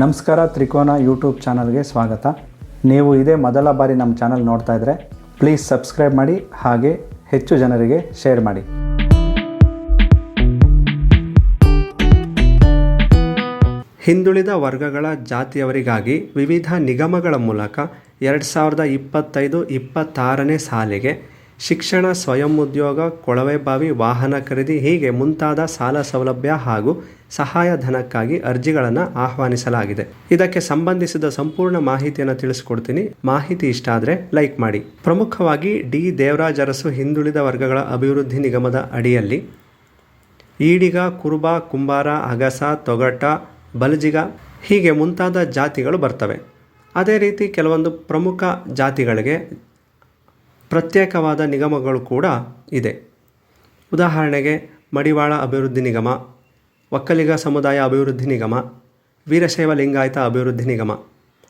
ನಮಸ್ಕಾರ ತ್ರಿಕೋನ ಯೂಟ್ಯೂಬ್ ಚಾನಲ್ಗೆ ಸ್ವಾಗತ. ನೀವು ಇದೇ ಮೊದಲ ಬಾರಿ ನಮ್ಮ ಚಾನಲ್ ನೋಡ್ತಾ ಇದ್ರೆ ಪ್ಲೀಸ್ ಸಬ್ಸ್ಕ್ರೈಬ್ ಮಾಡಿ ಹಾಗೆ ಹೆಚ್ಚು ಜನರಿಗೆ ಶೇರ್ ಮಾಡಿ. ಹಿಂದುಳಿದ ವರ್ಗಗಳ ಜಾತಿಯವರಿಗಾಗಿ ವಿವಿಧ ನಿಗಮಗಳ ಮೂಲಕ ಎರಡು ಸಾವಿರದ ಇಪ್ಪತ್ತೈದು ಇಪ್ಪತ್ತಾರನೇ ಸಾಲಿಗೆ ಶಿಕ್ಷಣ, ಸ್ವಯಂ ಉದ್ಯೋಗ ಕೊಳವೆಬಾವಿ ವಾಹನ ಖರೀದಿ ಹೀಗೆ ಮುಂತಾದ ಸಾಲ ಸೌಲಭ್ಯ ಹಾಗೂ ಸಹಾಯಧನಕ್ಕಾಗಿ ಅರ್ಜಿಗಳನ್ನು ಆಹ್ವಾನಿಸಲಾಗಿದೆ. ಇದಕ್ಕೆ ಸಂಬಂಧಿಸಿದ ಸಂಪೂರ್ಣ ಮಾಹಿತಿಯನ್ನು ತಿಳಿಸ್ಕೊಡ್ತೀನಿ. ಮಾಹಿತಿ ಇಷ್ಟ ಆದರೆ ಲೈಕ್ ಮಾಡಿ. ಪ್ರಮುಖವಾಗಿ ಡಿ. ದೇವರಾಜ್ ಅರಸು ಹಿಂದುಳಿದ ವರ್ಗಗಳ ಅಭಿವೃದ್ಧಿ ನಿಗಮದ ಅಡಿಯಲ್ಲಿ ಈಡಿಗ, ಕುರುಬ, ಕುಂಬಾರ, ಅಗಸ, ತೊಗಟ, ಬಲಜಿಗ ಹೀಗೆ ಮುಂತಾದ ಜಾತಿಗಳು ಬರ್ತವೆ. ಅದೇ ರೀತಿ ಕೆಲವೊಂದು ಪ್ರಮುಖ ಜಾತಿಗಳಿಗೆ ಪ್ರತ್ಯೇಕವಾದ ನಿಗಮಗಳು ಕೂಡ ಇದೆ. ಉದಾಹರಣೆಗೆ, ಮಡಿವಾಳ ಅಭಿವೃದ್ಧಿ ನಿಗಮ, ಒಕ್ಕಲಿಗ ಸಮುದಾಯ ಅಭಿವೃದ್ಧಿ ನಿಗಮ, ವೀರಶೈವ ಲಿಂಗಾಯತ ಅಭಿವೃದ್ಧಿ ನಿಗಮ.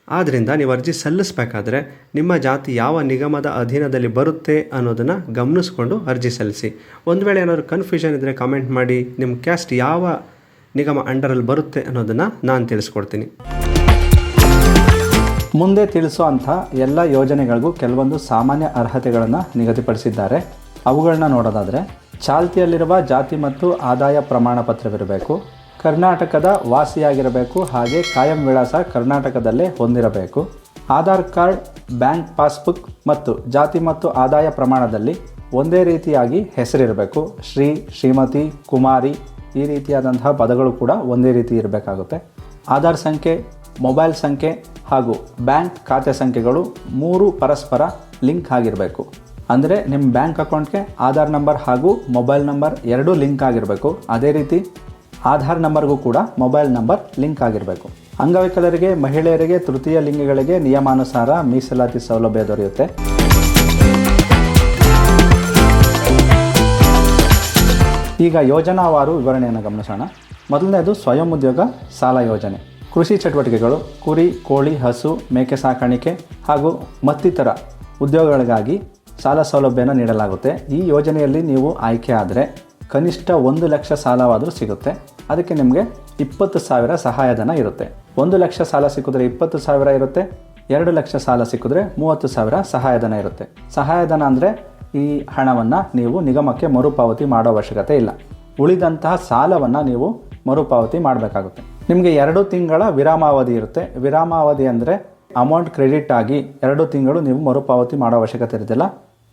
ಆದ್ದರಿಂದ ನೀವು ಅರ್ಜಿ ಸಲ್ಲಿಸಬೇಕಾದ್ರೆ ನಿಮ್ಮ ಜಾತಿ ಯಾವ ನಿಗಮದ ಅಧೀನದಲ್ಲಿ ಬರುತ್ತೆ ಅನ್ನೋದನ್ನು ಗಮನಿಸ್ಕೊಂಡು ಅರ್ಜಿ ಸಲ್ಲಿಸಿ. ಒಂದು ವೇಳೆ ಏನಾದರೂ ಕನ್ಫ್ಯೂಷನ್ ಇದ್ದರೆ ಕಮೆಂಟ್ ಮಾಡಿ ನಿಮ್ಮ ಕ್ಯಾಸ್ಟ್ ಯಾವ ನಿಗಮ ಅಂಡರಲ್ಲಿ ಬರುತ್ತೆ ಅನ್ನೋದನ್ನು ನಾನು ತಿಳಿಸ್ಕೊಡ್ತೀನಿ. ಮುಂದೆ ತಿಳಿಸುವಂಥ ಎಲ್ಲ ಯೋಜನೆಗಳಿಗೂ ಕೆಲವೊಂದು ಸಾಮಾನ್ಯ ಅರ್ಹತೆಗಳನ್ನು ನಿಗದಿಪಡಿಸಿದ್ದಾರೆ. ಅವುಗಳನ್ನ ನೋಡೋದಾದರೆ, ಚಾಲ್ತಿಯಲ್ಲಿರುವ ಜಾತಿ ಮತ್ತು ಆದಾಯ ಪ್ರಮಾಣ ಪತ್ರವಿರಬೇಕು, ಕರ್ನಾಟಕದ ವಾಸಿಯಾಗಿರಬೇಕು ಹಾಗೆ ಕಾಯಂ ವಿಳಾಸ ಕರ್ನಾಟಕದಲ್ಲೇ ಹೊಂದಿರಬೇಕು. ಆಧಾರ್ ಕಾರ್ಡ್, ಬ್ಯಾಂಕ್ ಪಾಸ್ಬುಕ್ ಮತ್ತು ಜಾತಿ ಮತ್ತು ಆದಾಯ ಪ್ರಮಾಣದಲ್ಲಿ ಒಂದೇ ರೀತಿಯಾಗಿ ಹೆಸರಿರಬೇಕು. ಶ್ರೀ, ಶ್ರೀಮತಿ, ಕುಮಾರಿ ಈ ರೀತಿಯಾದಂತಹ ಪದಗಳು ಕೂಡ ಒಂದೇ ರೀತಿ ಇರಬೇಕಾಗುತ್ತೆ. ಆಧಾರ್ ಸಂಖ್ಯೆ ಮೊಬೈಲ್ ಸಂಖ್ಯೆ ಹಾಗೂ ಬ್ಯಾಂಕ್ ಖಾತೆ ಸಂಖ್ಯೆಗಳು ಮೂರು ಪರಸ್ಪರ ಲಿಂಕ್ ಆಗಿರಬೇಕು. ಅಂದರೆ ನಿಮ್ಮ ಬ್ಯಾಂಕ್ ಅಕೌಂಟ್ಗೆ ಆಧಾರ್ ನಂಬರ್ ಹಾಗೂ ಮೊಬೈಲ್ ನಂಬರ್ ಎರಡೂ ಲಿಂಕ್ ಆಗಿರಬೇಕು. ಅದೇ ರೀತಿ ಆಧಾರ್ ನಂಬರ್ಗೂ ಕೂಡ ಮೊಬೈಲ್ ನಂಬರ್ ಲಿಂಕ್ ಆಗಿರಬೇಕು. ಅಂಗವಿಕಲರಿಗೆ ಮಹಿಳೆಯರಿಗೆ, ತೃತೀಯ ಲಿಂಗಗಳಿಗೆ ನಿಯಮಾನುಸಾರ ಮೀಸಲಾತಿ ಸೌಲಭ್ಯ ದೊರೆಯುತ್ತೆ. ಈಗ ಯೋಜನಾವಾರು ವಿವರಣೆಯನ್ನು ಗಮನಿಸೋಣ. ಮೊದಲನೇದು ಸ್ವಯಂ ಉದ್ಯೋಗ ಸಾಲ ಯೋಜನೆ. ಕೃಷಿ ಚಟುವಟಿಕೆಗಳು, ಕುರಿ, ಕೋಳಿ, ಹಸು, ಮೇಕೆ ಸಾಕಾಣಿಕೆ ಹಾಗೂ ಮತ್ತಿತರ ಉದ್ಯೋಗಗಳಿಗಾಗಿ ಸಾಲ ಸೌಲಭ್ಯನ ನೀಡಲಾಗುತ್ತೆ. ಈ ಯೋಜನೆಯಲ್ಲಿ ನೀವು ಆಯ್ಕೆ ಆದರೆ ಕನಿಷ್ಠ ಒಂದು ಲಕ್ಷ ಸಾಲವಾದರೂ ಸಿಗುತ್ತೆ. ಅದಕ್ಕೆ ನಿಮಗೆ ಇಪ್ಪತ್ತು ಸಾವಿರ ಸಹಾಯಧನ ಇರುತ್ತೆ. ಒಂದು ಲಕ್ಷ ಸಾಲ ಸಿಕ್ಕಿದ್ರೆ ಇಪ್ಪತ್ತು ಸಾವಿರ ಇರುತ್ತೆ, ಎರಡು ಲಕ್ಷ ಸಾಲ ಸಿಕ್ಕಿದ್ರೆ ಮೂವತ್ತು ಸಾವಿರ ಸಹಾಯಧನ ಇರುತ್ತೆ. ಸಹಾಯಧನ ಅಂದರೆ ಈ ಹಣವನ್ನು ನೀವು ನಿಗಮಕ್ಕೆ ಮರುಪಾವತಿ ಮಾಡೋ ಅವಶ್ಯಕತೆ ಇಲ್ಲ. ಉಳಿದಂತಹ ಸಾಲವನ್ನು ನೀವು ಮರುಪಾವತಿ ಮಾಡಬೇಕಾಗುತ್ತೆ. ನಿಮಗೆ ಎರಡು ತಿಂಗಳ ವಿರಾಮಾವಧಿ ಇರುತ್ತೆ. ವಿರಾಮಾವಧಿ ಅಂದರೆ ಅಮೌಂಟ್ ಕ್ರೆಡಿಟ್ ಆಗಿ ಎರಡು ತಿಂಗಳು ನೀವು ಮರುಪಾವತಿ ಮಾಡೋ ಅವಶ್ಯಕತೆ ಇರೋದಿಲ್ಲ.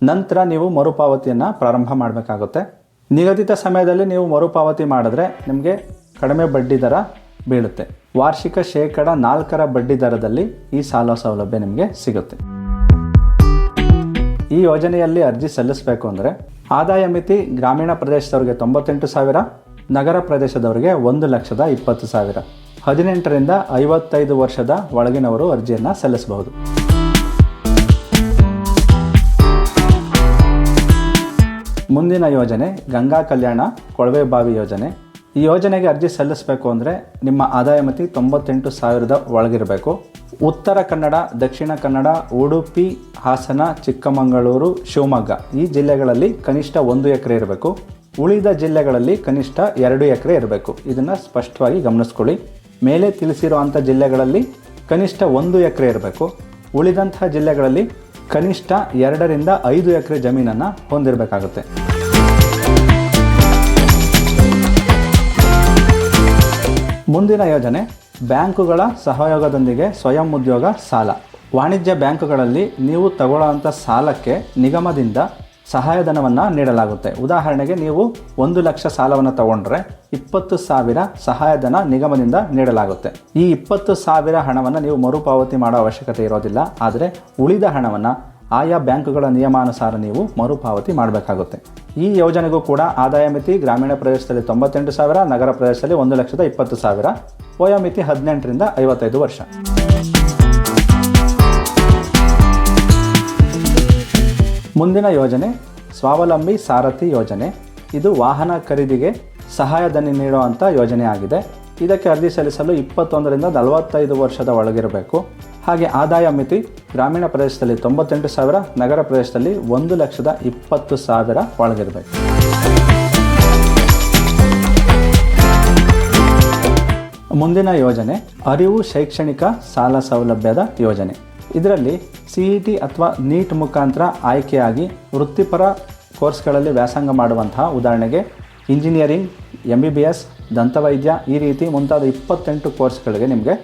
ನಂತರ ನೀವು ಮರುಪಾವತಿಯನ್ನು ಪ್ರಾರಂಭ ಮಾಡಬೇಕಾಗುತ್ತೆ. ನಿಗದಿತ ಸಮಯದಲ್ಲಿ ನೀವು ಮರುಪಾವತಿ ಮಾಡಿದ್ರೆ ನಿಮಗೆ ಕಡಿಮೆ ಬಡ್ಡಿ ದರ ಬೀಳುತ್ತೆ. ವಾರ್ಷಿಕ ಶೇಕಡ ನಾಲ್ಕರ ಬಡ್ಡಿ ದರದಲ್ಲಿ ಈ ಸಾಲ ಸೌಲಭ್ಯ ನಿಮಗೆ ಸಿಗುತ್ತೆ. ಈ ಯೋಜನೆಯಲ್ಲಿ ಅರ್ಜಿ ಸಲ್ಲಿಸಬೇಕು ಅಂದರೆ ಆದಾಯ ಮಿತಿ ಗ್ರಾಮೀಣ ಪ್ರದೇಶದವರಿಗೆ ತೊಂಬತ್ತೆಂಟು ಸಾವಿರ ನಗರ ಪ್ರದೇಶದವರಿಗೆ ಒಂದು ಲಕ್ಷದ ಇಪ್ಪತ್ತು ಸಾವಿರ. ಹದಿನೆಂಟರಿಂದ ಐವತ್ತೈದು ವರ್ಷದ ಒಳಗಿನವರು ಅರ್ಜಿಯನ್ನು ಸಲ್ಲಿಸಬಹುದು. ಮುಂದಿನ ಯೋಜನೆ ಗಂಗಾ ಕಲ್ಯಾಣ ಕೊಳವೆ ಬಾವಿ ಯೋಜನೆ. ಈ ಯೋಜನೆಗೆ ಅರ್ಜಿ ಸಲ್ಲಿಸಬೇಕು ಅಂದರೆ ನಿಮ್ಮ ಆದಾಯ ಮಿತಿ ತೊಂಬತ್ತೆಂಟು ಸಾವಿರದ ಒಳಗಿರಬೇಕು. ಉತ್ತರ ಕನ್ನಡ, ದಕ್ಷಿಣ ಕನ್ನಡ, ಉಡುಪಿ, ಹಾಸನ, ಚಿಕ್ಕಮಗಳೂರು, ಶಿವಮೊಗ್ಗ ಈ ಜಿಲ್ಲೆಗಳಲ್ಲಿ ಕನಿಷ್ಠ ಒಂದು ಎಕರೆ ಇರಬೇಕು. ಉಳಿದ ಜಿಲ್ಲೆಗಳಲ್ಲಿ ಕನಿಷ್ಠ ಎರಡು ಎಕರೆ ಇರಬೇಕು. ಇದನ್ನು ಸ್ಪಷ್ಟವಾಗಿ ಗಮನಿಸ್ಕೊಳ್ಳಿ. ಮೇಲೆ ತಿಳಿಸಿರುವಂಥ ಜಿಲ್ಲೆಗಳಲ್ಲಿ ಕನಿಷ್ಠ ಒಂದು ಎಕರೆ ಇರಬೇಕು. ಉಳಿದಂತಹ ಜಿಲ್ಲೆಗಳಲ್ಲಿ ಕನಿಷ್ಠ ಎರಡರಿಂದ ಐದು ಎಕರೆ ಜಮೀನನ್ನು ಹೊಂದಿರಬೇಕಾಗುತ್ತೆ. ಮುಂದಿನ ಯೋಜನೆ, ಬ್ಯಾಂಕುಗಳ ಸಹಯೋಗದೊಂದಿಗೆ ಸ್ವಯಂ ಉದ್ಯೋಗ ಸಾಲ. ವಾಣಿಜ್ಯ ಬ್ಯಾಂಕುಗಳಲ್ಲಿ ನೀವು ತಗೊಳ್ಳೋ ಸಾಲಕ್ಕೆ ನಿಗಮದಿಂದ ಸಹಾಯಧನವನ್ನು ನೀಡಲಾಗುತ್ತೆ. ಉದಾಹರಣೆಗೆ ನೀವು ಒಂದು ಲಕ್ಷ ಸಾಲವನ್ನು ತಗೊಂಡ್ರೆ ಇಪ್ಪತ್ತು ಸಾವಿರ ಸಹಾಯಧನ ನಿಗಮದಿಂದ ನೀಡಲಾಗುತ್ತೆ. ಈ ಇಪ್ಪತ್ತು ಸಾವಿರ ಹಣವನ್ನು ನೀವು ಮರುಪಾವತಿ ಮಾಡೋ ಅವಶ್ಯಕತೆ ಇರೋದಿಲ್ಲ. ಆದರೆ ಉಳಿದ ಹಣವನ್ನು ಆಯಾ ಬ್ಯಾಂಕುಗಳ ನಿಯಮಾನುಸಾರ ನೀವು ಮರುಪಾವತಿ ಮಾಡಬೇಕಾಗುತ್ತೆ. ಈ ಯೋಜನೆಗೂ ಕೂಡ ಆದಾಯ ಮಿತಿ ಗ್ರಾಮೀಣ ಪ್ರದೇಶದಲ್ಲಿ ತೊಂಬತ್ತೆಂಟು ಸಾವಿರ, ನಗರ ಪ್ರದೇಶದಲ್ಲಿ ಒಂದು ಲಕ್ಷದ ಇಪ್ಪತ್ತು ಸಾವಿರ, ವಯೋಮಿತಿ ಹದಿನೆಂಟರಿಂದ ಐವತ್ತೈದು ವರ್ಷ. ಮುಂದಿನ ಯೋಜನೆ ಸ್ವಾವಲಂಬಿ ಸಾರಥಿ ಯೋಜನೆ. ಇದು ವಾಹನ ಖರೀದಿಗೆ ಸಹಾಯಧನ ನೀಡುವಂಥ ಯೋಜನೆ ಆಗಿದೆ. ಇದಕ್ಕೆ ಅರ್ಜಿ ಸಲ್ಲಿಸಲು ಇಪ್ಪತ್ತೊಂದರಿಂದ ನಲವತ್ತೈದು ವರ್ಷದ ಒಳಗಿರಬೇಕು. ಹಾಗೆ ಆದಾಯ ಮಿತಿ ಗ್ರಾಮೀಣ ಪ್ರದೇಶದಲ್ಲಿ ತೊಂಬತ್ತೆಂಟು ಸಾವಿರ, ನಗರ ಪ್ರದೇಶದಲ್ಲಿ ಒಂದು ಲಕ್ಷದ ಇಪ್ಪತ್ತು ಸಾವಿರ ಒಳಗಿರಬೇಕು. ಮುಂದಿನ ಯೋಜನೆ ಅರಿವು ಶೈಕ್ಷಣಿಕ ಸಾಲ ಸೌಲಭ್ಯದ ಯೋಜನೆ. ಇದರಲ್ಲಿ ಸಿ ಇ ಟಿ ಅಥವಾ ನೀಟ್ ಮುಖಾಂತರ ಆಯ್ಕೆಯಾಗಿ ವೃತ್ತಿಪರ ಕೋರ್ಸ್ಗಳಲ್ಲಿ ವ್ಯಾಸಂಗ ಮಾಡುವಂತಹ ಉದಾಹರಣೆಗೆ engineering M B B S ದಂತವೈದ್ಯ ಈ ರೀತಿ ಮುಂತಾದ ಇಪ್ಪತ್ತೆಂಟು ಕೋರ್ಸ್ಗಳಿಗೆ ನಿಮಗೆ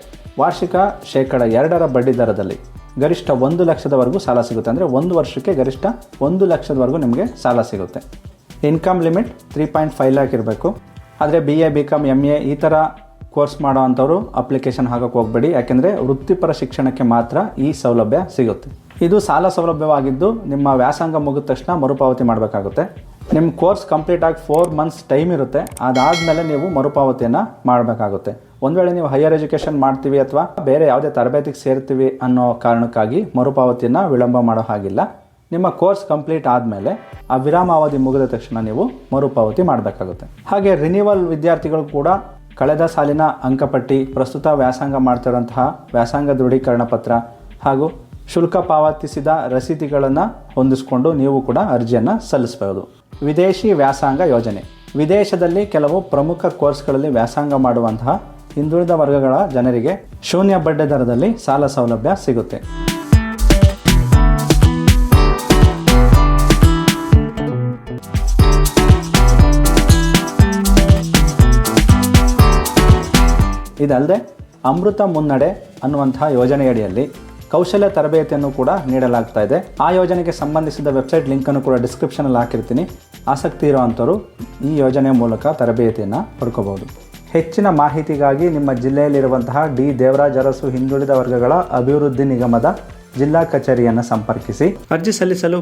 ವಾರ್ಷಿಕ ಶೇಕಡ ಎರಡರ ಬಡ್ಡಿ ದರದಲ್ಲಿ ಗರಿಷ್ಠ ಒಂದು ಲಕ್ಷದವರೆಗೂ ಸಾಲ ಸಿಗುತ್ತೆ. ಅಂದರೆ ಒಂದು ವರ್ಷಕ್ಕೆ ಗರಿಷ್ಠ ಒಂದು ಲಕ್ಷದವರೆಗೂ ನಿಮಗೆ ಸಾಲ ಸಿಗುತ್ತೆ. Income limit three point five lakh ಇರಬೇಕು. ಆದರೆ B A B com M A ಈ ಥರ ಕೋರ್ಸ್ ಮಾಡೋ ಅಂಥವ್ರು ಅಪ್ಲಿಕೇಶನ್ ಹಾಕೋಕೆ ಹೋಗಬೇಡಿ. ಯಾಕೆಂದರೆ ವೃತ್ತಿಪರ ಶಿಕ್ಷಣಕ್ಕೆ ಮಾತ್ರ ಈ ಸೌಲಭ್ಯ ಸಿಗುತ್ತೆ. ಇದು ಸಾಲ ಸೌಲಭ್ಯವಾಗಿದ್ದು ನಿಮ್ಮ ವ್ಯಾಸಂಗ ಮುಗಿದ ತಕ್ಷಣ ಮರುಪಾವತಿ ಮಾಡಬೇಕಾಗುತ್ತೆ. ನಿಮ್ಮ ಕೋರ್ಸ್ ಕಂಪ್ಲೀಟ್ ಆಗಿ ಫೋರ್ ಮಂತ್ಸ್ ಟೈಮ್ ಇರುತ್ತೆ. ಅದಾದಮೇಲೆ ನೀವು ಮರುಪಾವತಿಯನ್ನು ಮಾಡಬೇಕಾಗುತ್ತೆ. ಒಂದು ವೇಳೆ ನೀವು ಹೈಯರ್ ಎಜುಕೇಷನ್ ಮಾಡ್ತೀವಿ ಅಥವಾ ಬೇರೆ ಯಾವುದೇ ತರಬೇತಿಗೆ ಸೇರ್ತೀವಿ ಅನ್ನೋ ಕಾರಣಕ್ಕಾಗಿ ಮರುಪಾವತಿಯನ್ನು ವಿಳಂಬ ಮಾಡೋ ಹಾಗಿಲ್ಲ. ನಿಮ್ಮ ಕೋರ್ಸ್ ಕಂಪ್ಲೀಟ್ ಆದಮೇಲೆ ಆ ವಿರಾಮಾವಧಿ ಮುಗಿದ ತಕ್ಷಣ ನೀವು ಮರುಪಾವತಿ ಮಾಡಬೇಕಾಗುತ್ತೆ. ಹಾಗೆ ರಿನ್ಯೂವಲ್ ವಿದ್ಯಾರ್ಥಿಗಳು ಕೂಡ ಕಳೆದ ಸಾಲಿನ ಅಂಕಪಟ್ಟಿ ಪ್ರಸ್ತುತ ವ್ಯಾಸಂಗ ಮಾಡ್ತಿರುವಂತಹ ವ್ಯಾಸಂಗ ದೃಢೀಕರಣ ಪತ್ರ ಹಾಗೂ ಶುಲ್ಕ ಪಾವತಿಸಿದ ರಸೀದಿಗಳನ್ನು ಹೊಂದಿಸಿಕೊಂಡು ನೀವು ಕೂಡ ಅರ್ಜಿಯನ್ನು ಸಲ್ಲಿಸಬಹುದು. ವಿದೇಶಿ ವ್ಯಾಸಂಗ ಯೋಜನೆ. ವಿದೇಶದಲ್ಲಿ ಕೆಲವು ಪ್ರಮುಖ ಕೋರ್ಸ್ಗಳಲ್ಲಿ ವ್ಯಾಸಂಗ ಮಾಡುವಂತಹ ಹಿಂದುಳಿದ ವರ್ಗಗಳ ಜನರಿಗೆ ಶೂನ್ಯ ಬಡ್ಡಿ ದರದಲ್ಲಿ ಸಾಲ ಸೌಲಭ್ಯ ಸಿಗುತ್ತೆ. ಇದಲ್ಲದೆ ಅಮೃತ ಮುನ್ನಡೆ ಅನ್ನುವಂತಹ ಯೋಜನೆಯಡಿಯಲ್ಲಿ ಕೌಶಲ್ಯ ತರಬೇತಿಯನ್ನು ಕೂಡ ನೀಡಲಾಗ್ತಾ ಇದೆ. ಆ ಯೋಜನೆಗೆ ಸಂಬಂಧಿಸಿದ ವೆಬ್ಸೈಟ್ ಲಿಂಕನ್ನು ಕೂಡ ಡಿಸ್ಕ್ರಿಪ್ಷನಲ್ಲಿ ಹಾಕಿರ್ತೀನಿ. ಆಸಕ್ತಿ ಇರುವಂಥವ್ರು ಈ ಯೋಜನೆಯ ಮೂಲಕ ತರಬೇತಿಯನ್ನು ಪಡ್ಕೋಬಹುದು. ಹೆಚ್ಚಿನ ಮಾಹಿತಿಗಾಗಿ ನಿಮ್ಮ ಜಿಲ್ಲೆಯಲ್ಲಿರುವಂತಹ ಡಿ. ದೇವರಾಜ್ ಅರಸು ಹಿಂದುಳಿದ ವರ್ಗಗಳ ಅಭಿವೃದ್ಧಿ ನಿಗಮದ ಜಿಲ್ಲಾ ಕಚೇರಿಯನ್ನು ಸಂಪರ್ಕಿಸಿ. ಅರ್ಜಿ ಸಲ್ಲಿಸಲು